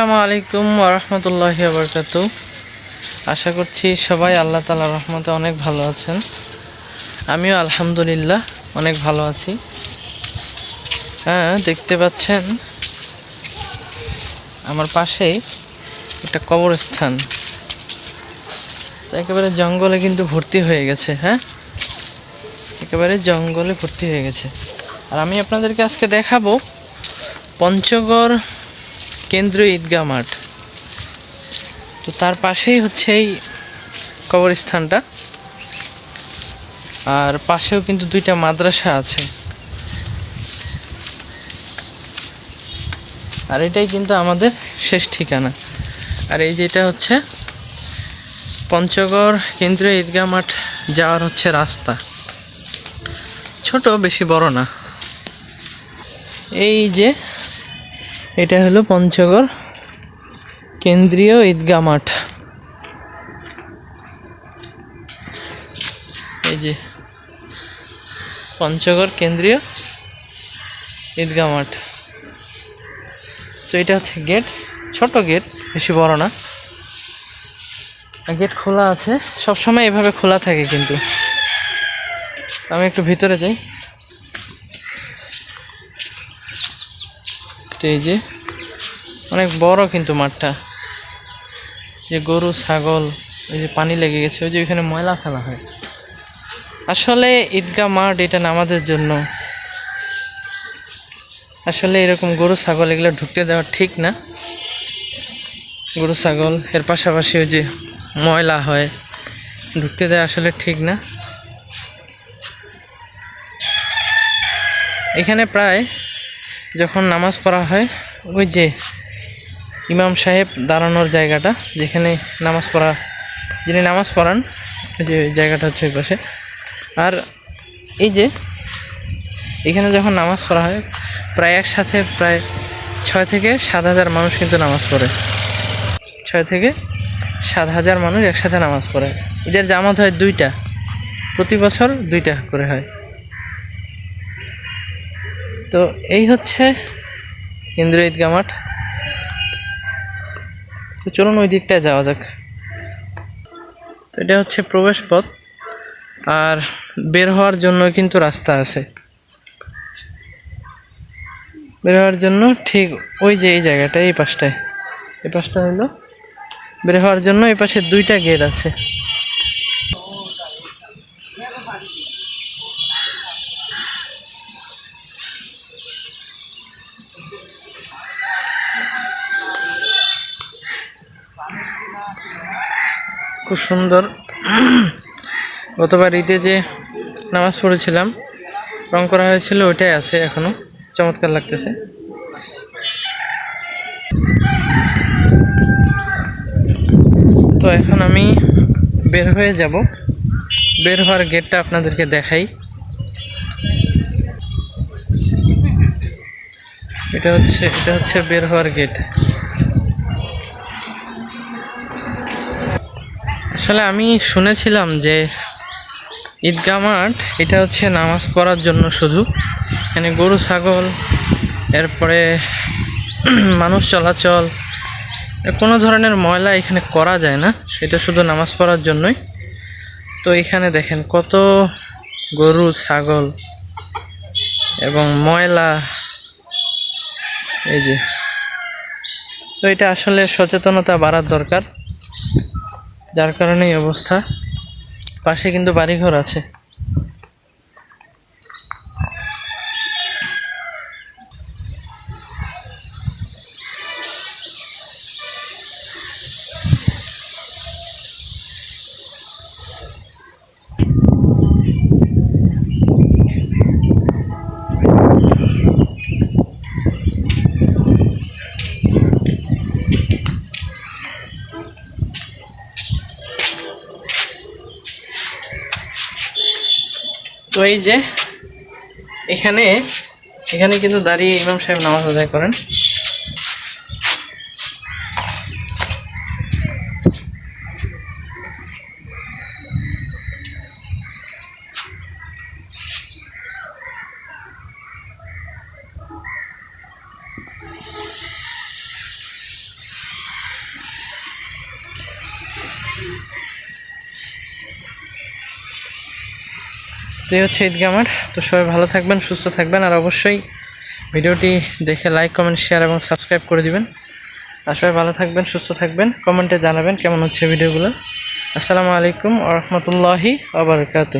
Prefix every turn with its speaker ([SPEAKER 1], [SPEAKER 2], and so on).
[SPEAKER 1] আসসালামু আলাইকুম ওরহমতুল্লাহ বরকাত আশা করছি সবাই আল্লাহ তালা রহমতে অনেক ভালো আছেন। আমিও আলহামদুলিল্লাহ অনেক ভালো আছি। হ্যাঁ দেখতে পাচ্ছেন আমার পাশেই একটা কবরস্থান। একেবারে জঙ্গলে কিন্তু ভর্তি হয়ে গেছে হ্যাঁ? একেবারে জঙ্গলে ভর্তি হয়ে গেছে। আর আমি আপনাদেরকে আজকে দেখাবো পঞ্চগড় কেন্দ্রীয় ঈদগাহ মাঠ। তো তার পাশেই হচ্ছে এই কবরস্থানটা। আর পাশেও কিন্তু দুইটা মাদ্রাসা আছে। আর এটাই কিন্তু আমাদের শেষ ঠিকানা। আর এই যেটা হচ্ছে পঞ্চগড় কেন্দ্রীয় ঈদগাহ মাঠ যাওয়ার হচ্ছে রাস্তা। ছোট, বেশি বড় না। এই যে এটা হলো পঞ্চগড় কেন্দ্রীয় ঈদগাহ মাঠ। এই যে পঞ্চগড় কেন্দ্রীয় ঈদগাহ মাঠ। তো এটা হচ্ছে গেট, ছোট গেট, বেশি বড় না। গেট খোলা আছে। সবসময় এভাবে খোলা থাকে কিন্তু। আমি একটু ভিতরে যাই। তো এই যে, অনেক বড় কিন্তু মাঠটা। যে গরু, ছাগল, এই যে পানি লেগে গেছে, ওই যে ওইখানে ময়লা ফেলা হয়। আসলে ঈদগাহ মাঠ এটা নামাজের জন্য। আসলে এরকম গরু, ছাগল এগুলো ঢুকতে দেওয়া ঠিক না। গরু, ছাগল, এর পাশাপাশি ওই যে ময়লা হয়, ঢুকতে দেওয়া আসলে ঠিক না। এখানে প্রায় যখন নামাজ পড়া হয়, ওই যে ইমাম সাহেব দাঁড়ানোর জায়গাটা, যেখানে নামাজ পড়া, যিনি নামাজ পড়ান, ওই যে জায়গাটা হচ্ছে ওই পাশে। আর এই যে এখানে যখন নামাজ পড়া হয়, প্রায় একসাথে প্রায় ছয় থেকে সাত হাজার মানুষ কিন্তু নামাজ পড়ে। ছয় থেকে সাত হাজার মানুষ একসাথে নামাজ পড়ে। এদের জামাত হয় দুইটা। প্রতি বছর দুইটা করে হয়। তো এই হচ্ছে কেন্দ্রীয় ঈদগাহ মাঠ। তো চলুন ওই দিকটায় যাওয়া যাক। তো এটা হচ্ছে প্রবেশ পথ আর বের হওয়ার জন্য কিন্তু রাস্তা আছে। বের হওয়ার জন্য ঠিক ওই যে এই জায়গাটা, এই পাশটায়। এই পাশটা হলো, বের হওয়ার জন্য এই পাশে দুইটা গেট আছে। খুব সুন্দর। গতবার ঈদে যে নামাজ পড়েছিলাম, রং করা হয়েছিল, ওইটাই আছে এখনও। চমৎকার লাগতেছে। তো এখন আমি বের হয়ে যাব। বের হওয়ার গেটটা আপনাদেরকে দেখাই। এটা হচ্ছে এটা হচ্ছে বের হওয়ার গেট আসলে আমি শুনেছিলাম যে ঈদগাহ মাঠ, এটা হচ্ছে নামাজ পড়ার জন্য শুধু। এখানে গরু, ছাগল, এরপরে মানুষ চলাচল, কোনো ধরনের ময়লা এখানে করা যায় না, সেটা শুধু নামাজ পড়ার জন্যই। তো এখানে দেখেন কত গরু, ছাগল এবং ময়লা। এই যে। তো এটা আসলে সচেতনতা বাড়ার দরকার। যার কারণে এই অবস্থা। পাশে কিন্তু বাড়িঘর আছে। তো এই যে এখানে এখানে কিন্তু দাঁড়িয়ে ইমাম সাহেব নামাজ আদায় করেন। তো এই হচ্ছে ঈদগা আমার। তো সবাই ভালো থাকবেন, সুস্থ থাকবেন, আর অবশ্যই ভিডিওটি দেখে লাইক কমেন্ট শেয়ার এবং সাবস্ক্রাইব করে দিবেন। আর সবাই ভালো থাকবেন, সুস্থ থাকবেন কমেন্টে জানাবেন কেমন হচ্ছে ভিডিওগুলো। আসসালামু আলাইকুম আ রহমতুল্লাহি আবরকাত